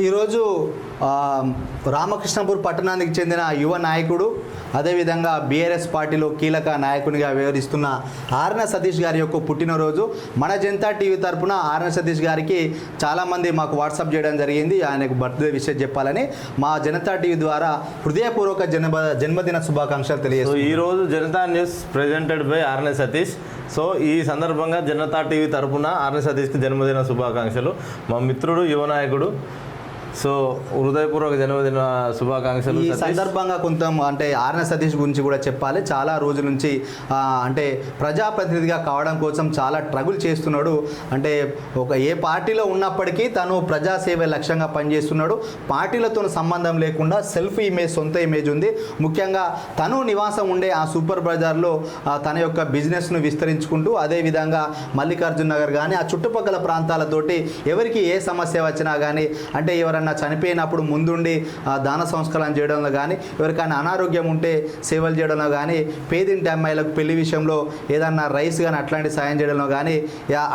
ఈరోజు రామకృష్ణపూర్ పట్టణానికి చెందిన యువ నాయకుడు అదేవిధంగా బీఆర్ఎస్ పార్టీలో కీలక నాయకునిగా వ్యవహరిస్తున్న ఆర్న సతీష్ గారి యొక్క పుట్టినరోజు. మన జనతా టీవీ తరపున ఆర్న సతీష్ గారికి చాలామంది మాకు వాట్సాప్ చేయడం జరిగింది. ఆయనకు బర్త్డే విషయం చెప్పాలని మా జనతా టీవీ ద్వారా హృదయపూర్వక జన్మ జన్మదిన శుభాకాంక్షలు సో తెలియజేస్తున్నాం. ఈ రోజు జనతా న్యూస్ ప్రెజెంటెడ్ బై ఆర్నే సతీష్. సో ఈ సందర్భంగా జనతా టీవీ తరపున ఆర్నే సతీష్కి జన్మదిన శుభాకాంక్షలు. మా మిత్రుడు యువ నాయకుడు సో హృదయపూర్వక జన్మదిన శుభాకాంక్షలు ఈ. సందర్భంగా కొంత అంటే ఆర్న సతీష్ గురించి కూడా చెప్పాలి. చాలా రోజుల నుంచి అంటే ప్రజాప్రతినిధిగా కావడం కోసం చాలా ట్రగుల్ చేస్తున్నాడు. అంటే ఒక ఏ పార్టీలో ఉన్నప్పటికీ తను ప్రజాసేవ లక్ష్యంగా పనిచేస్తున్నాడు. పార్టీలతో సంబంధం లేకుండా సెల్ఫ్ ఇమేజ్ సొంత ఇమేజ్ ఉంది. ముఖ్యంగా తను నివాసం ఉండే ఆ సూపర్ బజార్లో తన యొక్క బిజినెస్ను విస్తరించుకుంటూ అదేవిధంగా మల్లికార్జున్ నగర్ కానీ ఆ చుట్టుపక్కల ప్రాంతాలతోటి ఎవరికి ఏ సమస్య వచ్చినా కానీ అంటే ఎవరన్నా చనిపోయినప్పుడు ముందుండి ఆ, దాన సంస్కారం చేయడంలో కానీ ఎవరికైనా అనారోగ్యం ఉంటే సేవలు చేయడంలో కానీ పేదింటి అమ్మాయిలకు పెళ్ళి విషయంలో ఏదన్నా రైస్ కానీ అట్లాంటి సాయం చేయడంలో కానీ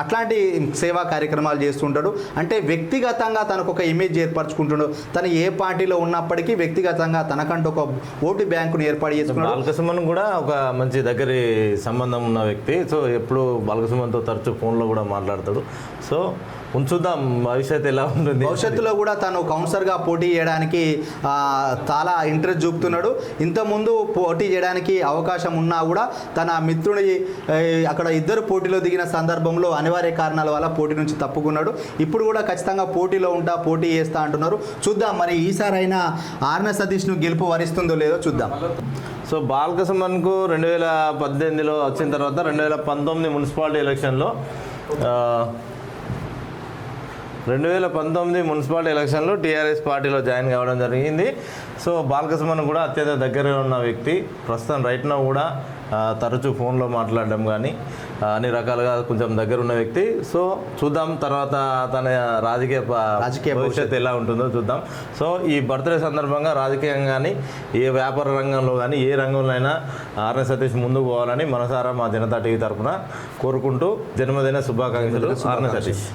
అట్లాంటి సేవా కార్యక్రమాలు చేస్తుంటాడు. అంటే వ్యక్తిగతంగా తనకు ఒక ఇమేజ్ ఏర్పరచుకుంటున్నాడు తను ఏ పార్టీలో ఉన్నప్పటికీ వ్యక్తిగతంగా తనకంటూ ఒక ఓటు బ్యాంకును ఏర్పాటు చేసుకున్నాడు. బాలకసుమన్ కూడా ఒక మంచి దగ్గరి సంబంధం ఉన్న వ్యక్తి. సో ఎప్పుడు బాలకసుమన్తో తరచూ ఫోన్లో కూడా మాట్లాడతాడు. సో ఉంచుదాం భవిష్యత్తు ఎలా ఉంటుంది? భవిష్యత్తులో కూడా తను కౌన్సిలర్గా పోటీ చేయడానికి చాలా ఇంట్రెస్ట్ చూపుతున్నాడు. ఇంతకుముందు పోటీ చేయడానికి అవకాశం ఉన్నా కూడా తన మిత్రుని అక్కడ ఇద్దరు పోటీలో దిగిన సందర్భంలో అనివార్య కారణాల వల్ల పోటీ నుంచి తప్పుకున్నాడు. ఇప్పుడు కూడా ఖచ్చితంగా పోటీలో ఉంటా పోటీ చేస్తా అంటున్నారు. చూద్దాం మరి ఈసారైనా ఆర్న సతీష్ను గెలుపు వరిస్తుందో లేదో చూద్దాం. సో బాలకృష్ణన్కు రెండు వేల పద్దెనిమిదిలో వచ్చిన తర్వాత రెండు వేల పంతొమ్మిది మున్సిపాలిటీ ఎలక్షన్లో రెండు వేల పంతొమ్మిది మున్సిపాలిటీ ఎలక్షన్లో టీఆర్ఎస్ పార్టీలో జాయిన్ కావడం జరిగింది. సో బాలకసుమన్ కూడా అత్యంత దగ్గరగా ఉన్న వ్యక్తి. ప్రస్తుతం రైట్ నా కూడా తరచూ ఫోన్లో మాట్లాడడం కానీ అన్ని రకాలుగా కొంచెం దగ్గర ఉన్న వ్యక్తి. సో చూద్దాం తర్వాత తన రాజకీయ రాజకీయ భవిష్యత్తు ఎలా ఉంటుందో చూద్దాం. సో ఈ బర్త్డే సందర్భంగా రాజకీయంగా కానీ ఏ వ్యాపార రంగంలో కానీ ఏ రంగంలో అయినా ఆర్ఎ సతీష్ ముందుకు పోవాలని మనసారా మా జనతా టీవీ తరఫున కోరుకుంటూ జన్మదిన శుభాకాంక్షలు ఆర్ఎ సతీష్.